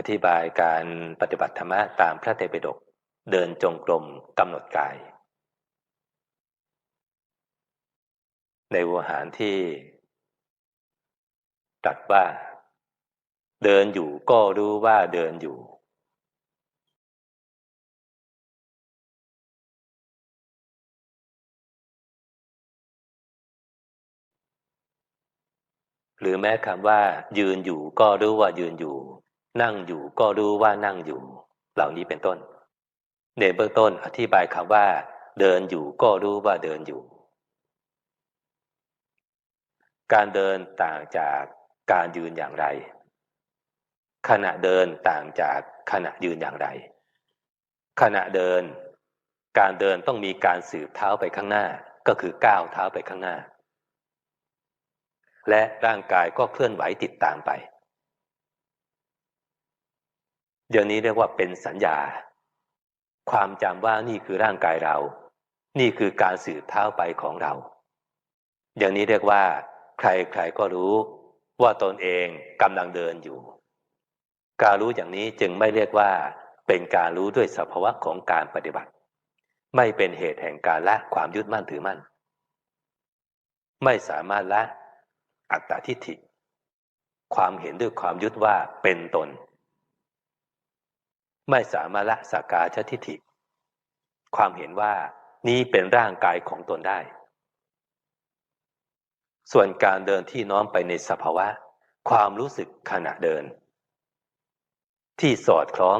อธิบายการปฏิบัติธรรมะตามพระเตปิฎกเดินจงกรมกำหนดกาย ในวหารที่ตรัสว่า เดินอยู่ก็รู้ว่าเดินอยู่ หรือแม้คำว่า ยืนอยู่ก็รู้ว่ายืนอยู่ นั่งอยู่ก็รู้ว่านั่งอยู่ เหล่านี้เป็นต้นในเบื้องต้นอธิบายคำว่า เดินอยู่ก็รู้ว่าเดินอยู่ การเดินต่างจากการยืนอย่างไร ขณะเดินต่างจากขณะยืนอย่างไร ขณะเดิน การเดินต้องมีการสืบเท้าไปข้างหน้าก็คือก้าวเท้าไปข้างหน้า และร่างกายก็เคลื่อนไหวติดตามไป เดี๋ยวนี้เรียกว่าเป็นสัญญา ความจำว่านี่คือร่างกายเรา นี่คือการสืบเท้าไปของเรา อย่างนี้เรียกว่า ใครๆก็รู้ว่าตนเองกำลังเดินอยู่ การรู้อย่างนี้จึงไม่เรียกว่า เป็นการรู้ด้วยสภาวะของการปฏิบัติ ไม่เป็นเหตุแห่งการละความยึดมั่นถือมั่น ไม่สามารถละอัตตาทิฏฐิ ความเห็นด้วยความยึดว่าเป็นตน ไม่สามารถละสักกาชทิฏฐิ ความเห็นว่านี้เป็นร่างกายของตนได้ ส่วนการเดินที่น้อมไปในสภาวะ ความรู้สึกขณะเดิน ที่สอดคล้อง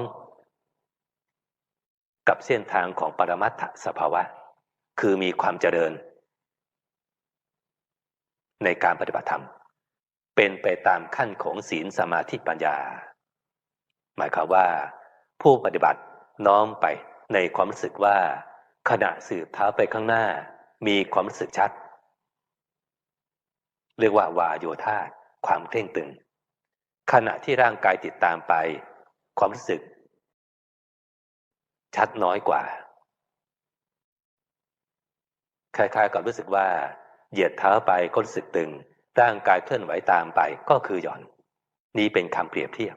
กับเส้นทางของปรมัตถสภาวะ คือมีความเจริญ ในการปฏิบัติธรรม เป็นไปตามขั้นของศีลสมาธิปัญญา หมายความว่า ผู้ปฏิบัติน้อมไปในความรู้สึกว่า ขณะสืบเท้าไปข้างหน้า มีความรู้สึกชัด เรียกว่าวาโยธาความเคร่งตึง ขณะที่ร่างกายติดตามไป ความรู้สึก ชัดน้อยกว่าคล้ายๆกับรู้สึกว่า เหยียดเท้าไปก็รู้สึกตึง ร่างกายเคลื่อนไหวตามไปก็คือหย่อน นี่เป็นคำเปรียบเทียบ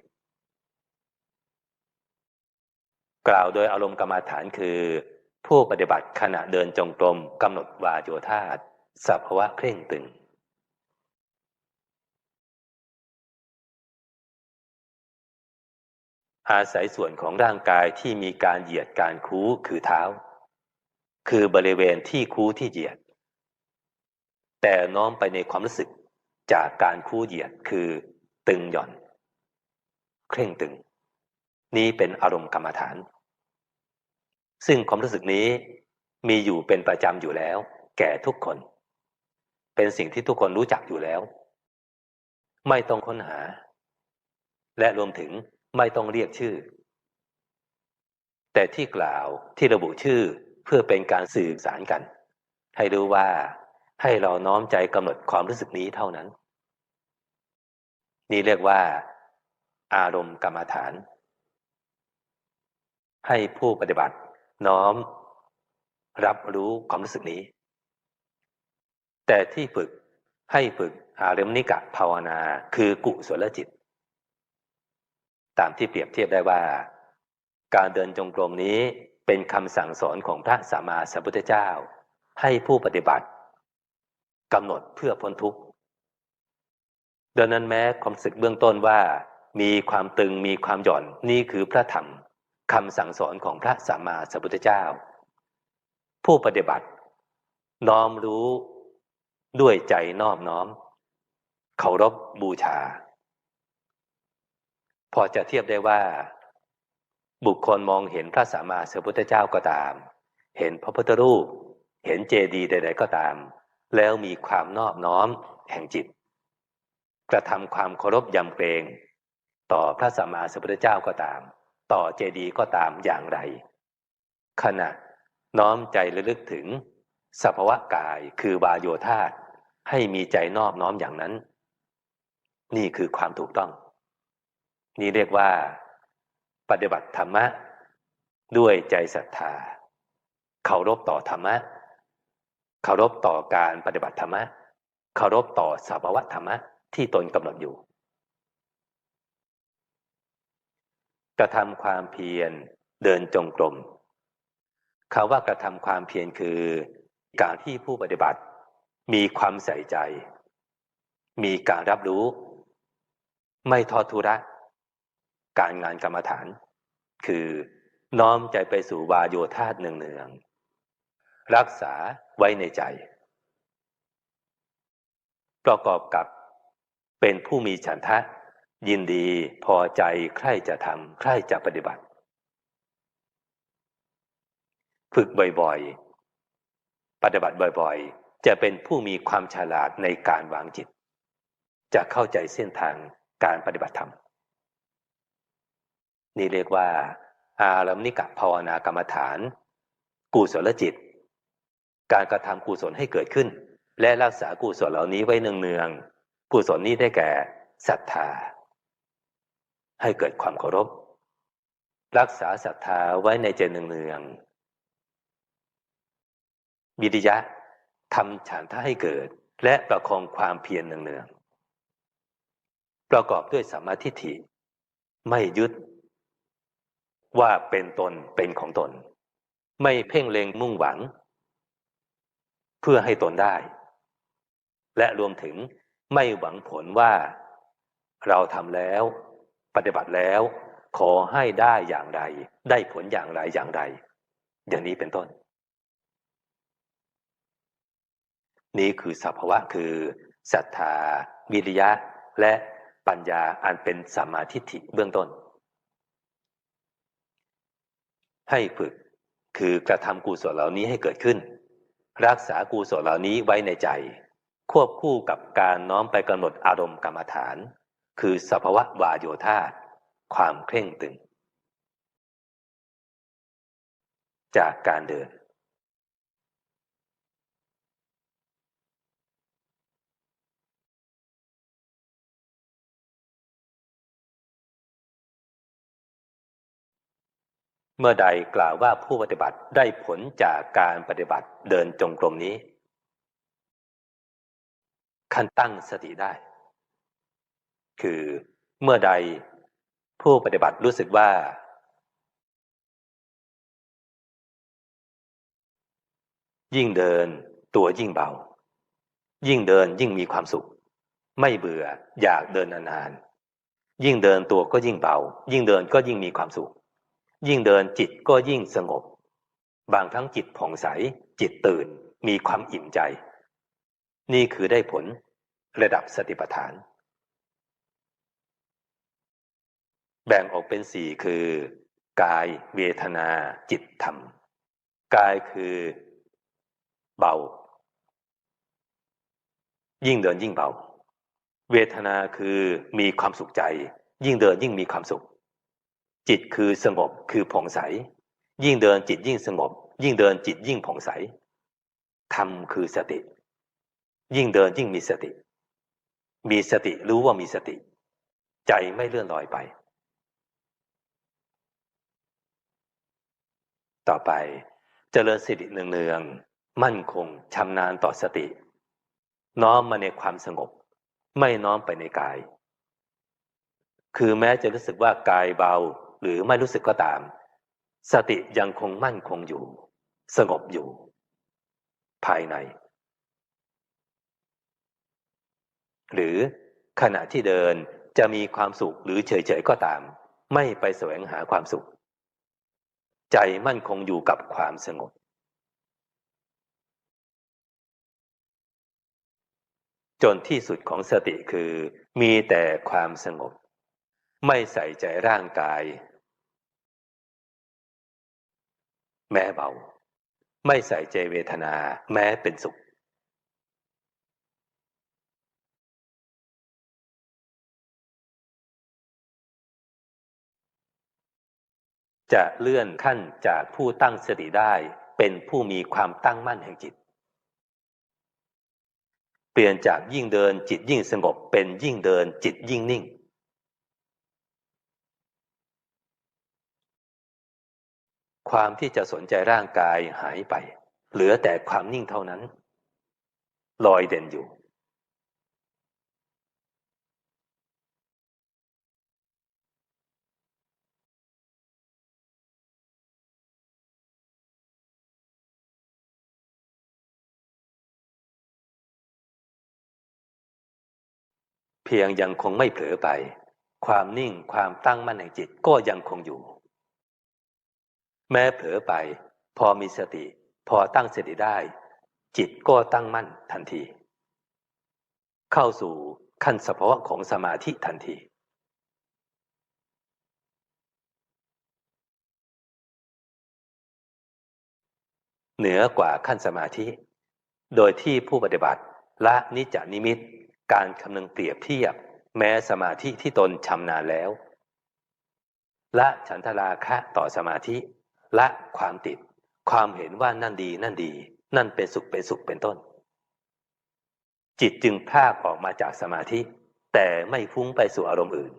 กล่าวโดยอารมณ์กรรมาฐานคือ ผู้ปฏิบัติขณะเดินจงกรมกำหนดวาโยธาสัพวะเคร่งตึงอาศัยส่วนของร่างกายที่มีการเหยียดการคูคือเท้า คือบริเวณที่คูที่เหยียด แต่น้อมไปในความรู้สึกจากการคูเหยียดคือตึงหย่อน เคร่งตึง นี้เป็นอารมณ์กรรมฐาน ซึ่งความรู้สึกนี้มีอยู่เป็นประจำอยู่แล้ว แก่ทุกคน เป็นสิ่งที่ทุกคนรู้จักอยู่แล้ว ไม่ต้องค้นหา และรวมถึงไม่ต้องเรียกชื่อ แต่ที่กล่าวที่ระบุชื่อเพื่อเป็นการสื่อสารกัน ให้รู้ว่าให้เราน้อมใจกำหนดความรู้สึกนี้เท่านั้น นี่เรียกว่า อารมณ์กรรมฐาน ให้ผู้ปฏิบัติ น้อมรับรู้ความรู้สึกนี้ แต่ที่ฝึกให้ฝึกอารมณิกะภาวนา คือกุศลจิต ตามที่เปรียบเทียบได้ว่า การเดินจงกรมนี้เป็นคำสั่งสอนของพระสัมมาสัมพุทธเจ้า ให้ผู้ปฏิบัติกำหนดเพื่อพ้นทุกข์ดังนั้นแม้ความสึกเบื้องต้นว่า มีความตึงมีความหย่อนนี่คือพระธรรม คำสั่งสอนของพระสัมมาสัมพุทธเจ้า ผู้ปฏิบัติ น้อมรู้ด้วยใจน้อมน้อมเคารพบบูชา พอจะเทียบได้ว่า บุคคลมองเห็นพระสัมมาสัมพุทธเจ้าก็ตาม เห็นพระพุทธรูป เห็นเจดีย์ใด ๆ ก็ตาม แล้วมีความนอบน้อมแห่งจิต กระทำความเคารพยำเกรง ต่อพระสัมมาสัมพุทธเจ้าก็ตาม ต่อเจดีย์ก็ตามอย่างไร ขณะน้อมใจระลึกถึงสภาวะกายคือวาโยธาตให้มีใจนอบน้อมอย่างนั้น นี่คือความถูกต้อง นี่เรียกว่า ปฏิบัติธรรมะ ด้วยใจศรัทธาเคารพต่อธรรมะเคารพต่อการปฏิบัติธรรมะเคารพต่อสภาวะธรรมะที่ตนกำหนดอยู่ ระทำความเพียรเดินจงกรมคาว่ากระทำความเพียรคือ การที่ผู้ปฏิบัติ มีความใส่ใจ มีการรับรู้ ไม่ทอดทุระ การงานกรรมฐาน คือน้อมใจไปสู่วาโยธาตเนืองๆรักษาไว้ในใจ ประกอบกับเป็นผู้มีฉันทะ ยินดีพอใจใคร่จะทำใคร่จะปฏิบัติ ฝึกบ่อยๆ ปฏิบัติบ่อยๆ จะเป็นผู้มีความฉลาดในการวางจิต จะเข้าใจเส้นทางการปฏิบัติธรรม นี่เรียกว่า อารมณิกะภาวนากรรมฐาน กุศลจิต การกระทำกุศลให้เกิดขึ้น และรักษากุศลเหล่านี้ไว้เนืองๆกุศลนี้ได้แก่ศรัทธา ให้เกิดความเคารพ รักษาศรัทธาไว้ในใจเนืองๆวิริยะทำฉันทะให้เกิด และประคองความเพียรเนืองๆประกอบด้วยสัมมาทิฏฐิไม่ยึด ว่าเป็นตนเป็นของตน ไม่เพ่งเล็งมุ่งหวัง เพื่อให้ตนได้ และรวมถึงไม่หวังผลว่าเราทำแล้ว ปฏิบัติแล้ว ขอให้ได้อย่างไรได้ผลอย่างไรอย่างไรอย่างนี้เป็นต้น นี่คือสภาวะคือศรัทธาวิริยะ และปัญญาอันเป็นสัมมาทิฏฐิเบื้องต้น ให้ฝึกคือกระทำกุศลเหล่านี้ให้เกิดขึ้น รักษากุศลเหล่านี้ไว้ในใจ ควบคู่กับการน้อมไปกำหนดอารมณ์กรรมฐาน คือสภาวะวาโยธาความเคร่งตึง จากการเดิน เมื่อใดกล่าวว่าผู้ปฏิบัติได้ผลจากการปฏิบัติเดินจงกรมนี้ คันตั้งสติได้ คือเมื่อใดผู้ปฏิบัติรู้สึกว่า ยิ่งเดินตัวยิ่งเบา ยิ่งเดินยิ่งมีความสุข ไม่เบื่ออยากเดินนานๆยิ่งเดินตัวก็ยิ่งเบา ยิ่งเดินก็ยิ่งมีความสุข ยิ่งเดินจิตก็ยิ่งสงบ บางทั้งจิตผ่องใส จิตตื่นมีความอิ่มใจ นี่คือได้ผลระดับสติปัฏฐาน แบ่งออกเป็นสี่คือ กายเวทนาจิตธรรม กายคือเบา ยิ่งเดินยิ่งเบา เวทนาคือมีความสุขใจ ยิ่งเดินยิ่งมีความสุข จิตคือสงบคือผ่องใส ยิ่งเดินจิตยิ่งสงบ ยิ่งเดินจิตยิ่งผ่องใสธรรมคือสติ ยิ่งเดินยิ่งมีสติ มีสติรู้ว่ามีสติ ใจไม่เลื่อนลอยไป ต่อไป เจริญสติเนืองๆมั่นคงชำนาญต่อสติ น้อมมาในความสงบ ไม่น้อมไปในกาย คือแม้จะรู้สึกว่ากายเบาหรือไม่รู้สึกก็ตาม สติยังคงมั่นคงอยู่ สงบอยู่ ภายใน หรือขณะที่เดินจะมีความสุขหรือเฉยๆก็ตาม ไม่ไปแสวงหาความสุข ใจมั่นคงอยู่กับความสงบ จนที่สุดของสติคือมีแต่ความสงบ ไม่ใส่ใจร่างกาย แม้เบา ไม่ใส่ใจเวทนา แม้เป็นสุข จะเลื่อนขั้นจากผู้ตั้งสติได้ เป็นผู้มีความตั้งมั่นแห่งจิต เปลี่ยนจากยิ่งเดินจิตยิ่งสงบเป็นยิ่งเดินจิตยิ่งนิ่ง ความที่จะสนใจร่างกายหายไป เหลือแต่ความนิ่งเท่านั้น ลอยเด่นอยู่ พียงยังคงไม่เผลอไป ความนิ่งความตั้งมั่นแห่งจิตก็ยังคงอยู่ แม้เผลอไป พอมีสติ พอตั้งสติได้ จิตก็ตั้งมั่นทันที เข้าสู่ขั้นสภาวะของสมาธิทันทีเหนือกว่าขั้นสมาธิ โดยที่ผู้ปฏิบัติละนิจานิมิต การคำนึงเปรียบเทียบ แม้สมาธิที่ตนชำนาญแล้ว ละฉันทราคะต่อสมาธิละความติด ความเห็นว่านั่นดีนั่นดี นั่นเป็นสุขเป็นสุขเป็นต้น จิตจึงพากออกมาจากสมาธิ แต่ไม่ฟุ้งไปสู่อารมณ์อื่น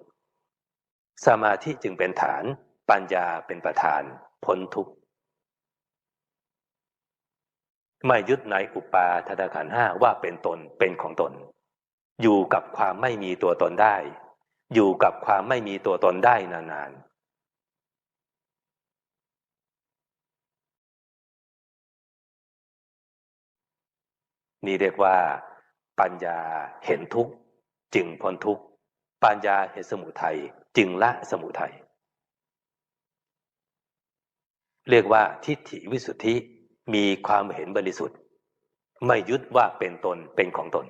สมาธิจึงเป็นฐาน ปัญญาเป็นประธานพ้นทุกข์ไม่ยึดในอุปาทตขันห้าว่าเป็นตนเป็นของตน อยู่กับความไม่มีตัวตนได้ อยู่กับความไม่มีตัวตนได้นานๆนี่เรียกว่า ปัญญาเห็นทุกข์จึงพ้นทุกข์ปัญญาเห็นสมุทัยจึงละสมุทัยเรียกว่าทิฏฐิวิสุทธิมีความเห็นบริสุทธิ์ ไม่ยึดว่าเป็นตนเป็นของตน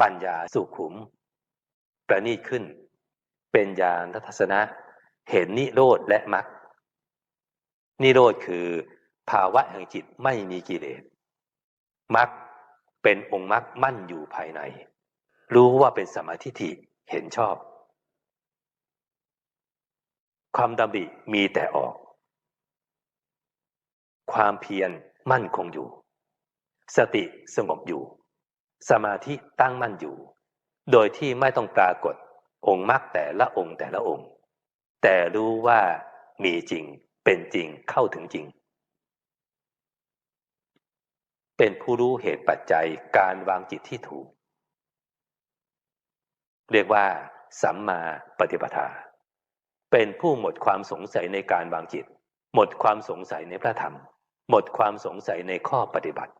ปัญญาสุขุม ประณีตขึ้น เป็นญาณทัศนะ เห็นนิโรธและมรรคนิโรธคือภาวะแห่งจิตไม่มีกิเลสมรรคเป็นองค์มรรคมั่นอยู่ภายใน รู้ว่าเป็นสมาธิิเห็นชอบ ความดำริมีแต่ออก ความเพียรมั่นคงอยู่ สติสงบอยู่ สมาธิตั้งมั่นอยู่ โดยที่ไม่ต้องปรากฏองค์มรรคแต่ละองค์แต่ละองค์ แต่รู้ว่ามีจริงเป็นจริงเข้าถึงจริง เป็นผู้รู้เหตุปัจจัยการวางจิตที่ถูก เรียกว่าสัมมาปฏิปทา เป็นผู้หมดความสงสัยในการวางจิต หมดความสงสัยในพระธรรม หมดความสงสัยในข้อปฏิบัติ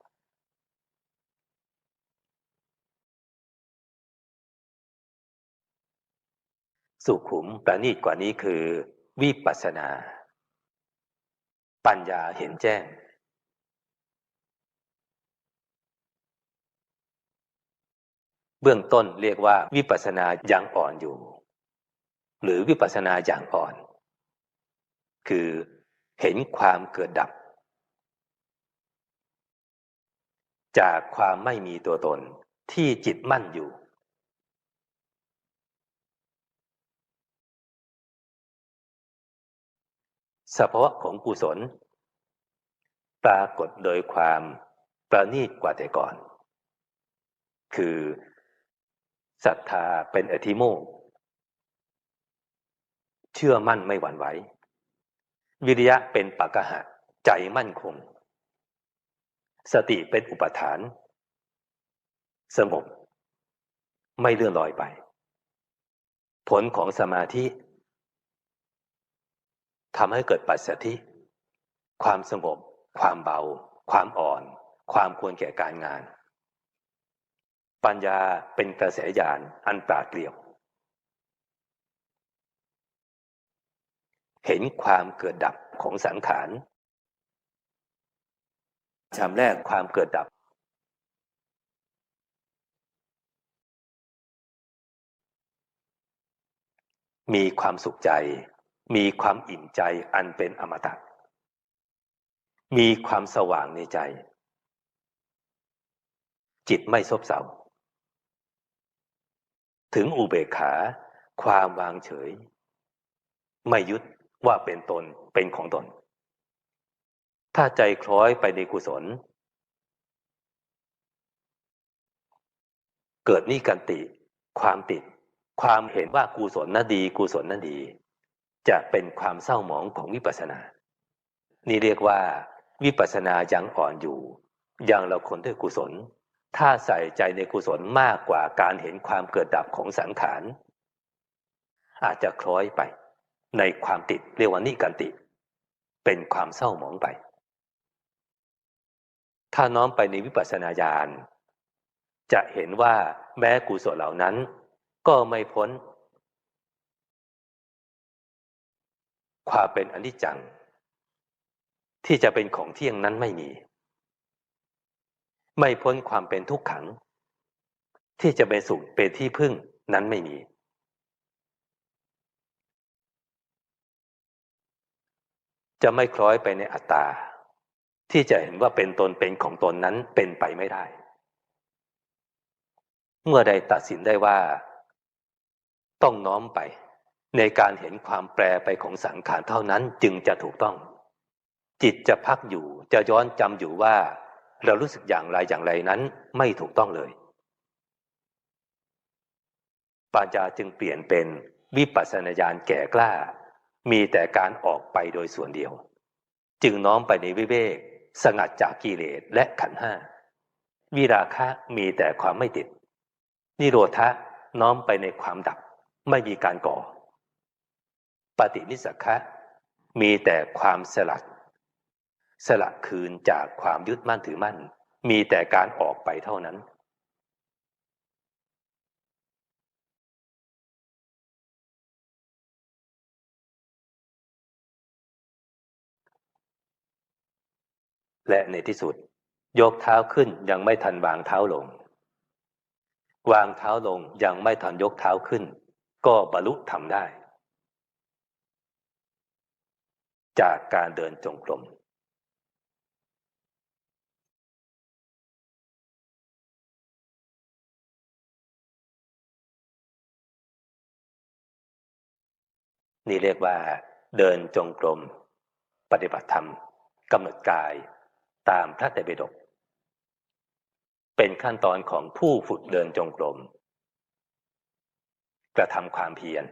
สุขุมประณีตกว่านี้คือ วิปัสนา ปัญญาเห็นแจ้ง เบื้องต้นเรียกว่าวิปัสนาอย่างอ่อนอยู่ หรือวิปัสนาอย่างอ่อน คือเห็นความเกิดดับ จากความไม่มีตัวตนที่จิตมั่นอยู่ สภาวะของกุศล ปรากฏโดยความประณีตกว่าแต่ก่อน คือศรัทธาเป็นอธิโมกเชื่อมั่นไม่หวั่นไหว วิริยะเป็นปักหะ ใจมั่นคง สติเป็นอุปทาน สงบ ไม่เลื่อนลอยไป ผลของสมาธิ ทำให้เกิดปัสสธิความสงบ ความเบา ความอ่อน ความควรแก่การงาน ปัญญาเป็นกระแสญาณอันปราดเปรียว เห็นความเกิดดับของสังขารชำแรกความเกิดดับ มีความสุขใจ มีความอิ่มใจอันเป็นอมตะ มีความสว่างในใจ จิตไม่ซบเซาถึงอุเบกขา ความวางเฉย ไม่ยึดว่าเป็นตนเป็นของตน ถ้าใจคล้อยไปในกุศล เกิดนิกันติ ความติด ความเห็นว่ากุศลนั้นดีกุศลนั้นดี จะเป็นความเศร้าหมองของวิปัสสนา นี่เรียกว่า วิปัสสนายังอ่อนอยู่ ยังเราคนด้วยกุศล ถ้าใส่ใจในกุศลมากกว่าการเห็นความเกิดดับของสังขาร อาจจะคล้อยไป ในความติดเรียกว่านิกันติ เป็นความเศร้าหมองไป ถ้าน้อมไปในวิปัสสนาญาณจะเห็นว่าแม้กุศลเหล่านั้น ก็ไม่พ้น ความเป็นอนิจจัง ที่จะเป็นของเที่ยงนั้นไม่มี ไม่พ้นความเป็นทุกขัง ที่จะเป็นสุขเป็นที่พึ่งนั้นไม่มี จะไม่คล้อยไปในอัตตา ที่จะเห็นว่าเป็นตนเป็นของตนนั้นเป็นไปไม่ได้ เมื่อใดตัดสินได้ว่า ต้องน้อมไป ในการเห็นความแปรไปของสังขารเท่านั้นจึงจะถูกต้อง จิตจะพักอยู่จะย้อนจำอยู่ว่า เรารู้สึกอย่างไรอย่างไรนั้นไม่ถูกต้องเลย ปัญญาจึงเปลี่ยนเป็นวิปัสสนาญาณแก่กล้า มีแต่การออกไปโดยส่วนเดียว จึงน้อมไปในวิเวก สงัดจากกิเลสและขันห้า วิราคะมีแต่ความไม่ติด นิโรธะน้อมไปในความดับไม่มีการก่อ ปฏินิสักะมีแต่ความสลัด สลัดคืนจากความยึดมั่นถือมั่น มีแต่การออกไปเท่านั้น และในที่สุด ยกเท้าขึ้นยังไม่ทันวางเท้าลง วางเท้าลงยังไม่ทันยกเท้าขึ้น ก็บรรลุทำได้ จากการเดินจงกรมนี่เรียกว่า เดินจงกรม ปฏิบัติธรรมกำหนดกายตามพระไตรปิฎกเป็นขั้นตอนของผู้ฝึกเดินจงกรม กระทำความเพียร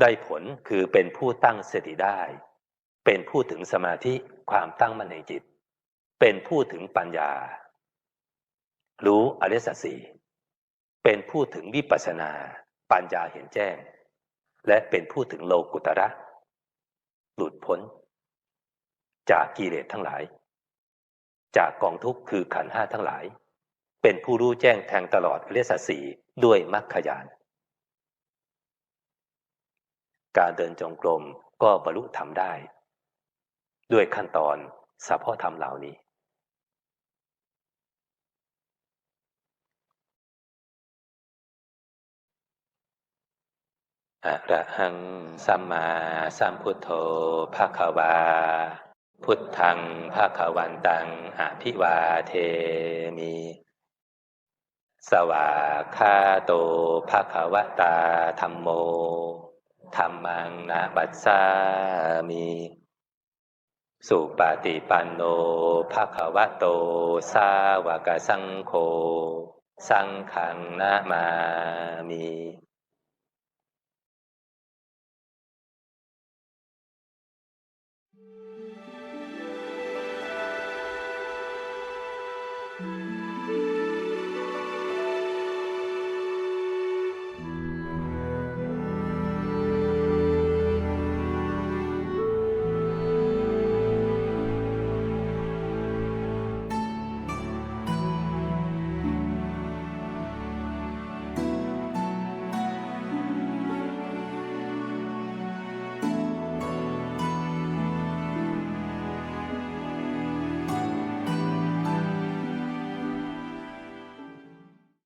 ได้ผลคือเป็นผู้ตั้งสติได้ เป็นผู้ถึงสมาธิความตั้งมั่นในจิต เป็นผู้ถึงปัญญา รู้อริยสัจสี่เป็นผู้ถึงวิปัสสนา ปัญญาเห็นแจ้ง และเป็นผู้ถึงโลกุตระ หลุดพ้น จากกิเลสทั้งหลาย จากกองทุกข์คือขันห้าทั้งหลาย เป็นผู้รู้แจ้งแทงตลอดเรียสัสีด้วยมรรคยาน การเดินจงกรมก็บรรลุธรรมได้ ด้วยขั้นตอนสะพาะธรรมเหล่านี้ อระหังสัมมาสัมพุทโธภะคะวา พุทธังภาควันตังอภิวาเทมิสวาคาโตภาควตาธรรมโม ธรรมังนาบัสสามิสุปฏิปันโนภะคะวะโต สาวกสังโฆ สังขังนามามิ